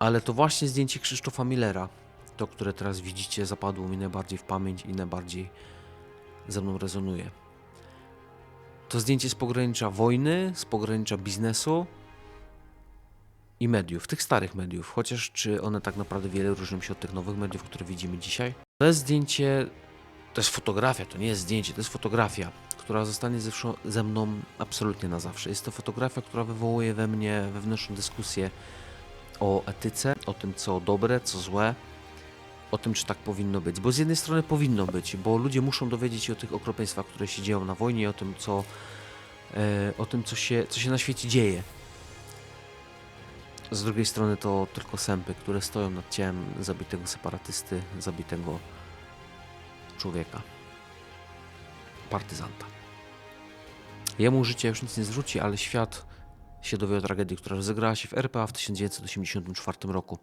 Ale to właśnie zdjęcie Krzysztofa Millera, to które teraz widzicie, zapadło mi najbardziej w pamięć i najbardziej ze mną rezonuje. To zdjęcie z pogranicza wojny, z pogranicza biznesu i mediów, tych starych mediów, chociaż czy one tak naprawdę wiele różnią się od tych nowych mediów, które widzimy dzisiaj. To jest zdjęcie, to jest fotografia, to nie jest zdjęcie, to jest fotografia, która zostanie ze, ze mną absolutnie na zawsze. Jest to fotografia, która wywołuje we mnie wewnętrzną dyskusję o etyce, o tym, co dobre, co złe, o tym, czy tak powinno być. Bo z jednej strony powinno być, bo ludzie muszą dowiedzieć się o tych okropieństwach, które się dzieją na wojnie, o tym, co, e, o tym co, się, co się na świecie dzieje. Z drugiej strony to tylko sępy, które stoją nad ciałem zabitego separatysty, zabitego człowieka, partyzanta. Jemu życie już nic nie zwróci, ale świat się dowie o tragedii, która rozegrała się w RPA w 1984 roku.